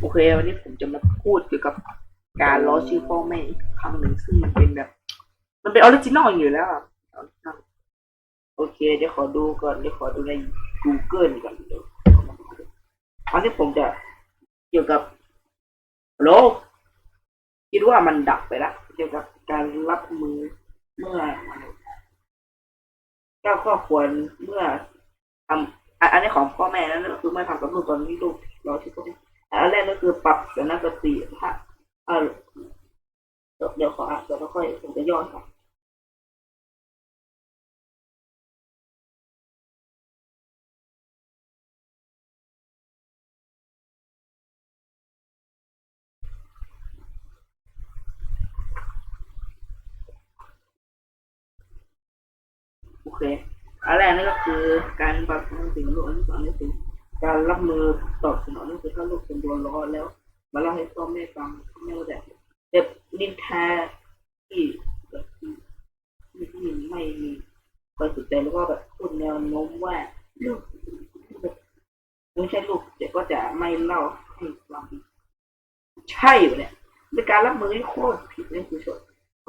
โอเควันนี้ผมจะมาพูดเกี่ยวกับการล้อชื่อพ่อแม่อีกคำหนึ่งซึ่งมันเป็นแบบ มันเป็นออริจินอลอยู่แล้วอะโอเค เดี๋ยวขอดูก่อนเดี๋ยวขอดูใน Google ก่อนเดี๋ยวอันนี้ผมจะเกี่ยวกับโลกคิดว่ามันดับไปแล้วเกี่ยวกับการรับมือเมื่อเจ้าครอบครัวเมื่อทำอันนี้ของพ่อแม่นั่นก็คือเมื่อทำกับลูกตอนนี้ลูกรอที่พ่อ อันแรกก็คือปรับสนสติฮะเออเดี๋ยวเดี๋ยวขออะเดี๋ยวค่อยผมจะย้อนครับโอเคอันแรกนั่นก็คือการปรับสสิ่งลูกอันที่สองนี่คือ การรับมือตอบสนองนั่นคือถ้าลูกเป็นโดนล้อแล้วมาเล่าให้พ่อแม่ฟังพ่อแม่ก็จะเจ็บนินทาที่แบบที่ที่ไม่มีความสนใจแล้วก็แบบพูดแนวโน้มว่าลูกไม่ใช่ลูกเด็กก็จะไม่เล่าให้ฟังใช่อยู่เนี่ยเป็นการรับมือที่โคตรผิดนี่คือส่วน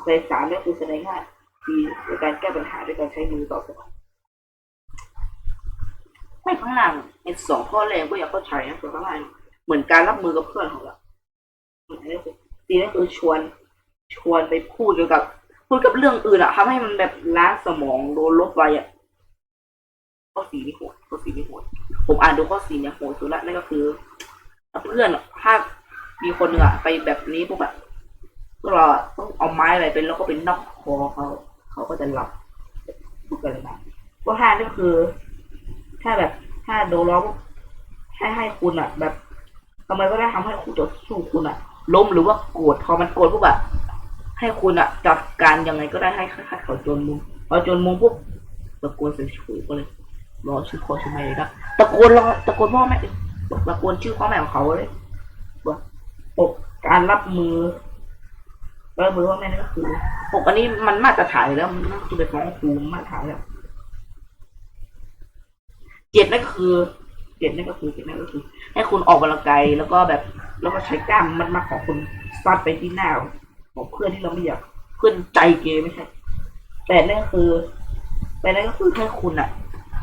ในสามนี่คือแสดงว่าทีในการแก้ปัญหาด้วยการใช้มือตอบสนอง ไม่ข้างหลังไอ้สองข้อแรกก็อยากเข้าใจนะส่วนข้างล่างเหมือนการรับมือกับเพื่อนของเราอันนี้คือทีนี้คือชวนชวนไปพูดเกี่ยวกับ พูดกับเรื่องอื่นอะทำให้มันแบบล้างสมองโดนลบไปอะข้อสี่นี่โหดข้อสี่นี่โหดผมอ่านดูข้อสี่เนี่ยโหดสุดละนั่นก็คือเพื่อนถ้ามีคนหนึ่งอะไปแบบนี้ปุ๊บอะพวกเราต้องเอาไม้อะไรเป็นแล้วก็เป็นนอกคอเขา เขาก็จะหลับพูดกันเลยนะว่าห้านี่ก็คือ ถ้าแบบถ้าโดนล้อมให้ให้คุณอะ แบบทำไมก็ได้ทำให้คู่ต่อสู้คุณอะ ล้มหรือว่าโกรธพอมันโกรธปุ๊บอะให้คุณอะ จัดการยังไงก็ได้ให้ให้เขาจนมุมพอจนมุมปุ๊บตะโกนใส่ชูก็เลยรอชื่อพ่อชื่อแม่เลยนะตะโกนรอตะโกนพ่อแม่ตะโกนชื่อพ่อแม่ของเขาเลยว่าปกการรับมือรับมือว่าแม่นี่ก็คือปกอันนี้มันมาตรฐานอยู่แล้วมันน่าจะเป็นฟ้องครูมาตรฐานแล้ว เจ็ดนั่นก็คือเจ็ดนั่นก็คือเจ็ดนั่นก็คือ ให้คุณออกกำลังกายแล้วก็แบบแล้วก็ใช้กล้ามมันมาของคุณซัดไปที่หน้าของเพื่อนที่เราไม่อยากเพื่อนใจเกย์ไม่ใช่แต่นั่นก็คือแต่นั่นก็คือให้คุณอะ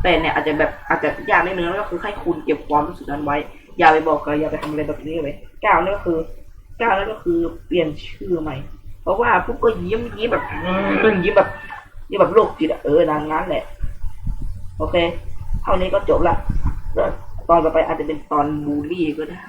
แต่เนี่ยอาจจะแบบอาจจะยากนิดนึงแล้วก็คือให้คุณเก็บความรู้สึกนั้นไว้ อย่าไปบอกใครอย่าไปทำอะไรแบบนี้เลยก้าวนั่นก็คือก้าวนั่นก็คือเปลี่ยนชื่อใหม่ เพราะว่าปุ๊บก็ยิ้มยิ้มแบบยิ้มแบบยิ้มแบบโรคจิตอะเออดังนั้นแหละ โอเค เท่านี้ก็จบละแล้วตอนต่อไปอาจจะเป็นตอนบูลลี่ก็ได้